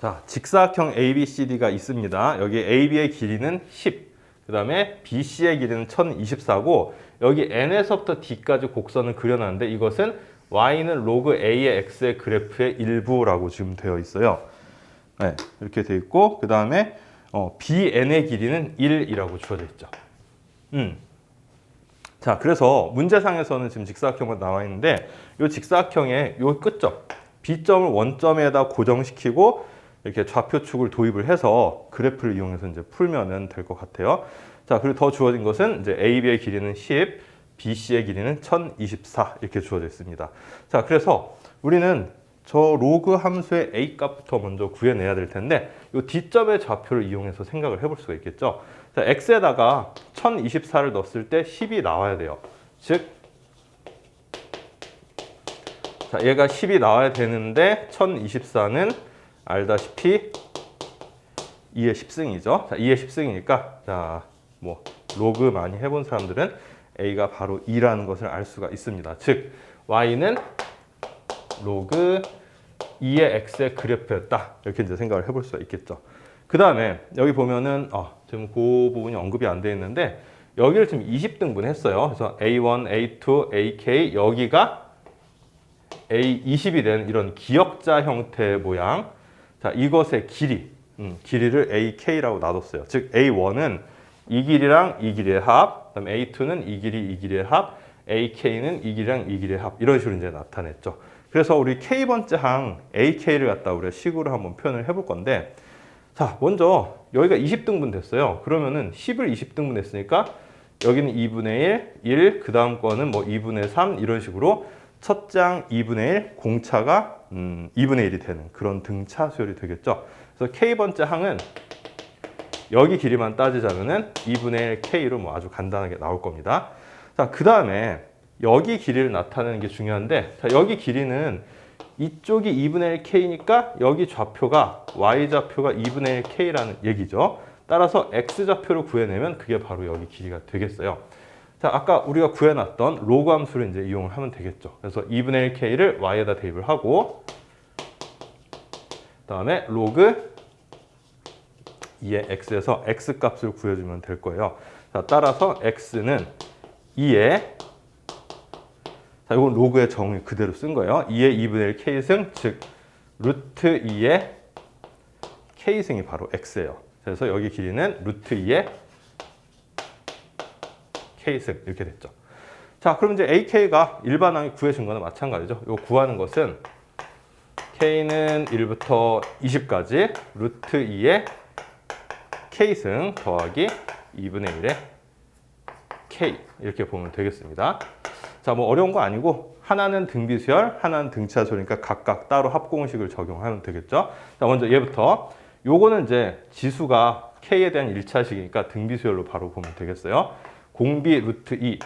자, 직사각형 ABCD가 있습니다. 여기 AB의 길이는 10, 그 다음에 BC의 길이는 1024고 여기 N에서부터 D까지 곡선을 그려놨는데 이것은 Y는 로그 A의 X의 그래프의 일부라고 지금 되어 있어요. 네, 이렇게 되어 있고 그 다음에 어, BN의 길이는 1이라고 주어져 있죠. 음. 자, 그래서 문제상에서는 지금 직사각형만 나와 있는데 이 직사각형의 이 끝점 B점을 원점에다 고정시키고 이렇게 좌표축을 도입을 해서 그래프를 이용해서 이제 풀면은 될 것 같아요. 자, 그리고 더 주어진 것은 이제 AB의 길이는 10, BC의 길이는 1024 이렇게 주어져 있습니다. 자, 그래서 우리는 저 로그 함수의 A 값부터 먼저 구해내야 될 텐데 이 D점의 좌표를 이용해서 생각을 해볼 수가 있겠죠. 자, X에다가 1024를 넣었을 때 10이 나와야 돼요. 즉, 자, 얘가 10이 나와야 되는데 1024는 알다시피 2의 10승이죠. 자, 2의 10승이니까 자, 뭐 로그 많이 해본 사람들은 A가 바로 2라는 것을 알 수가 있습니다. 즉, Y는 로그 2의 X의 그래프였다. 이렇게 이제 생각을 해볼 수가 있겠죠. 그 다음에 여기 보면은 어, 지금 그 부분이 언급이 안 돼 있는데 여기를 지금 20등분 했어요. 그래서 A1, A2, AK 여기가 A20이 된 이런 기역자 형태의 모양. 자, 이것의 길이, 음, 길이를 AK라고 놔뒀어요. 즉 A1은 이 길이랑 이 길이의 합, 그다음 A2는 이 길이 이 길이의 합, AK는 이 길이랑 이 길이의 합 이런 식으로 이제 나타냈죠. 그래서 우리 K번째 항 AK를 갖다 우리가 식으로 한번 표현을 해볼 건데 자, 먼저 여기가 20등분 됐어요. 그러면은 10을 20등분 했으니까 여기는 2분의 1, 1, 그 다음 거는 뭐 2분의 3 이런 식으로 첫 장 2분의 1, 공차가 음, 2분의 1이 되는 그런 등차 수열이 되겠죠. 그래서 K번째 항은 여기 길이만 따지자면은 2분의 1 K로 뭐 아주 간단하게 나올 겁니다. 자, 그 다음에 여기 길이를 나타내는 게 중요한데, 자, 여기 길이는 이쪽이 2분의 1 K니까 여기 좌표가 Y 좌표가 2분의 1 K라는 얘기죠. 따라서 X 좌표를 구해내면 그게 바로 여기 길이가 되겠어요. 자, 아까 우리가 구해놨던 로그 함수를 이제 이용을 하면 되겠죠. 그래서 2분의 1 K를 Y에다 대입을 하고, 그다음에 로그 2의 x에서 x 값을 구해주면 될 거예요. 자, 따라서 x는 2의 자, 이건 로그의 정의 그대로 쓴 거예요. 2의 2분의 1 k승, 즉 루트 2의 k승이 바로 x예요. 그래서 여기 길이는 루트 2의 k승 이렇게 됐죠. 자, 그럼 이제 ak가 일반항이 구해준 거는 마찬가지죠. 이거 구하는 것은 k는 1부터 20까지 루트 2의 k승 더하기 2분의 1의 k 이렇게 보면 되겠습니다. 자, 뭐 어려운 거 아니고 하나는 등비수열, 하나는 등차수열이니까 각각 따로 합공식을 적용하면 되겠죠. 자, 먼저 얘부터 요거는 이제 지수가 k에 대한 1차식이니까 등비수열로 바로 보면 되겠어요. 공비 루트 2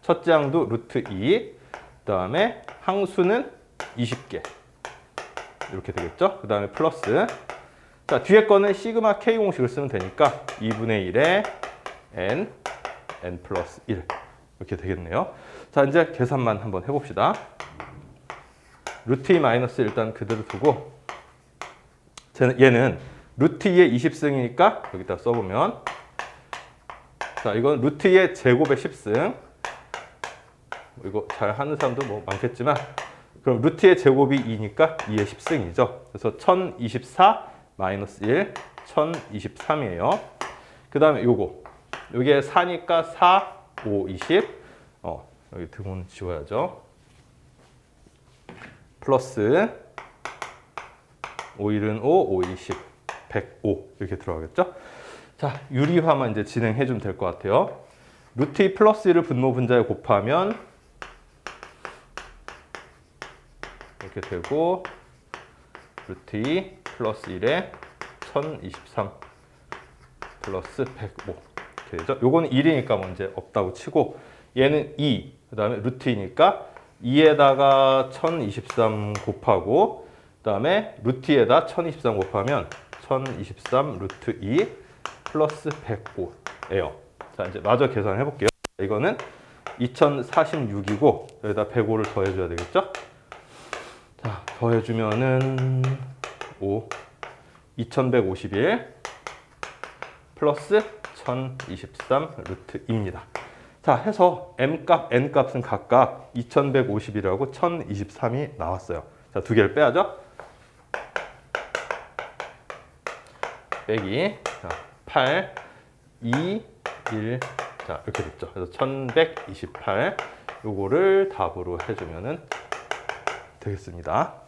첫째 항도 루트 2 그다음에 항수는 20개 이렇게 되겠죠. 그 다음에 플러스 자, 뒤에 거는 시그마 K 공식을 쓰면 되니까 2분의 1에 n, n 플러스 1 이렇게 되겠네요. 자, 이제 계산만 한번 해봅시다. 루트 2 마이너스 일단 그대로 두고 얘는 루트 2의 20승이니까 여기다 써보면 자, 이건 루트 2의 제곱의 10승 이거 잘 하는 사람도 뭐 많겠지만 그럼 루트의 제곱이 2니까 2의 10승이죠. 그래서 1024 마이너스 1, 1023이에요. 그 다음에 요거. 요게 4니까 4, 5, 20. 어, 여기 등호는 지워야죠. 플러스 5, 1은 5, 5, 20, 105 이렇게 들어가겠죠? 자, 유리화만 이제 진행해 주면 될 것 같아요. 루트 2 플러스 1을 분모 분자에 곱하면 이렇게 되고 루트 2 플러스 1에 1023 플러스 105 이렇게 되죠. 요거는 1이니까 문제 없다고 치고 얘는 2, 그 다음에 루트 2니까 2에다가 1023 곱하고 그 다음에 루트에다 1023 곱하면 1023 루트 2 플러스 105예요. 자 이제 마저 계산해 볼게요. 이거는 2046이고 여기다 105를 더해 줘야 되겠죠? 자 더해 주면은 5, 2151 플러스 1023 루트입니다. 자, 해서 m 값, n 값은 각각 2151하고 1023이 나왔어요. 자, 두 개를 빼야죠. 빼기 자, 8, 2, 1. 자, 이렇게 됐죠. 그래서 1128 요거를 답으로 해주면은 되겠습니다.